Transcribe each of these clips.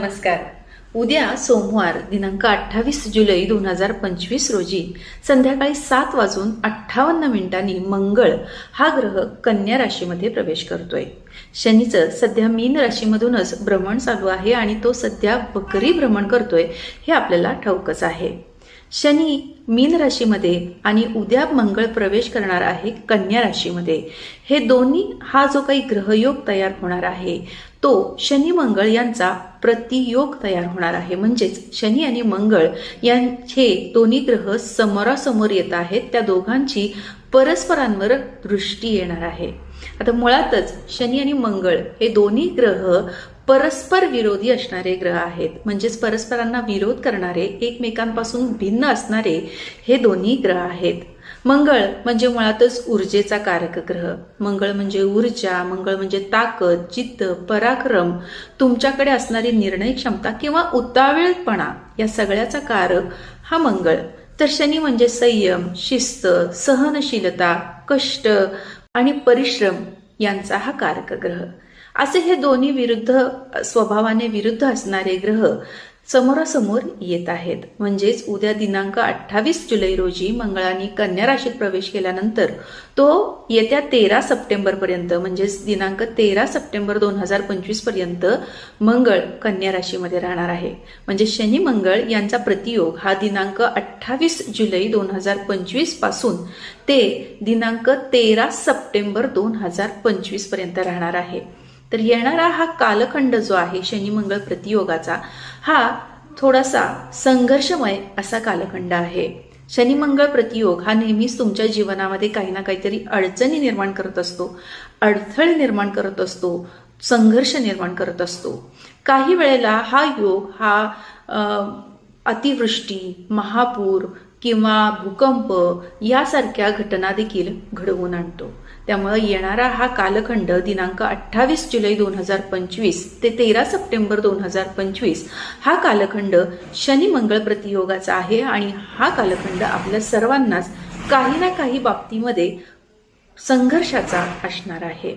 नमस्कार. उद्या सोमवार दिनांक अठ्ठावीस जुलै दोन हजार पंचवीस रोजी संध्याकाळी सात वाजून अठ्ठावन्न मिनिटांनी मंगळ हा ग्रह कन्या राशीमध्ये प्रवेश करतोय. शनीचं सध्या मीन राशीमधूनच भ्रमण चालू आहे आणि तो सध्या बकरी भ्रमण करतोय हे आपल्याला ठाऊकच आहे. शनी मीन राशीमध्ये आणि उद्या मंगळ प्रवेश करणार आहे कन्या राशीमध्ये. हे दोन्ही हा जो काही ग्रहयोग तयार होणार आहे तो शनी मंगळ यांचा प्रतियोग तयार होणार आहे. म्हणजेच शनी आणि मंगळ यांचे दोन्ही ग्रह समोरासमोर येत आहेत. त्या दोघांची परस्परांवर दृष्टी येणार आहे. आता मुळातच शनी आणि मंगळ हे दोन्ही ग्रह परस्पर विरोधी असणारे ग्रह आहेत. म्हणजेच परस्परांना विरोध करणारे एकमेकांपासून भिन्न असणारे हे दोन्ही ग्रह आहेत. मंगळ म्हणजे मुळातच ऊर्जेचा कारक ग्रह. मंगळ म्हणजे ऊर्जा मंगळ म्हणजे ताकद चित्त पराक्रम तुमच्याकडे असणारी निर्णय क्षमता किंवा उतावेळपणा या सगळ्याचा कारक हा मंगळ. तर शनी म्हणजे संयम शिस्त सहनशीलता कष्ट आणि परिश्रम यांचा हा कारक ग्रह असे हे दोन्ही विरुद्ध स्वभावाने विरुद्ध असणारे ग्रह समोरासमोर येत आहेत. म्हणजेच उद्या दिनांक अठ्ठावीस जुलै रोजी मंगळाने कन्या राशीत प्रवेश केल्यानंतर तो येत्या तेरा सप्टेंबर पर्यंत म्हणजेच दिनांक तेरा सप्टेंबर दोन हजार पंचवीसपर्यंत मंगळ कन्या राशीमध्ये राहणार आहे. म्हणजे शनी मंगळ यांचा प्रतियोग हा दिनांक अठ्ठावीस जुलै दोन हजार पंचवीसपासून ते दिनांक तेरा सप्टेंबर दोन हजार पंचवीसपर्यंत राहणार आहे. तर येणारा हा कालखंड जो आहे शनी मंगळ प्रतियोगाचा हा थोडासा संघर्षमय असा कालखंड आहे. शनी मंगळ प्रतियोग हा नेहमीच तुमच्या जीवनामध्ये काही ना काहीतरी अडचणी निर्माण करत असतो अडथळे निर्माण करत असतो संघर्ष निर्माण करत असतो. काही वेळेला हा योग हा अतिवृष्टी महापूर किंवा भूकंप यासारख्या घटना देखील घडवून आणतो. त्यामुळे येणारा हा कालखंड दिनांक अठ्ठावीस जुलै दोन हजार पंचवीस ते तेरा सप्टेंबर दोन हजार पंचवीस हा कालखंड शनी मंगळ प्रतियोगाचा आहे आणि हा कालखंड आपल्या सर्वांनाच काही ना काही बाबतीमध्ये संघर्षाचा असणार आहे.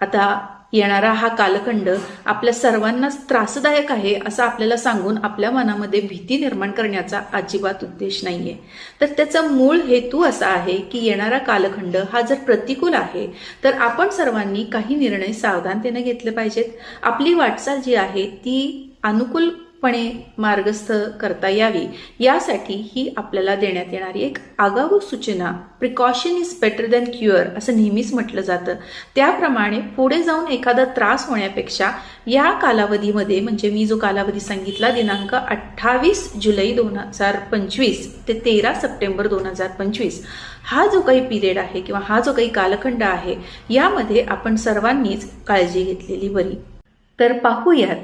आता येणारा हा कालखंड आपल्या सर्वांनाच त्रासदायक आहे असं आपल्याला सांगून आपल्या मनामध्ये भीती निर्माण करण्याचा अजिबात उद्देश नाहीये. तर त्याचा मूळ हेतू असा आहे की येणारा कालखंड हा जर प्रतिकूल आहे तर आपण सर्वांनी काही निर्णय सावधानतेने घेतले पाहिजेत. आपली वाटचाल जी आहे ती अनुकूल पणे मार्गस्थ करता यावी. यासाठी ही आपल्याला देण्यात येणारी एक आगाऊ सूचना precaution is better than cure असं नेहमीच म्हटलं जातं. त्याप्रमाणे पुढे जाऊन एखादा त्रास होण्यापेक्षा या कालावधीमध्ये म्हणजे मी जो कालावधी सांगितला दिनांक अठ्ठावीस जुलै दोन हजार पंचवीस ते तेरा सप्टेंबर दोन हजार पंचवीस हा जो काही पिरियड आहे किंवा हा जो काही कालखंड आहे यामध्ये आपण सर्वांनीच काळजी घेतलेली बरी. तर पाहूयात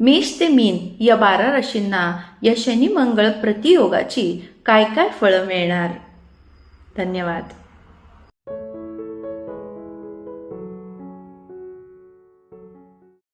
मेष ते मीन या बारा राशींना या शनी मंगळ प्रतियोगाची काय काय फळं मिळणार? धन्यवाद.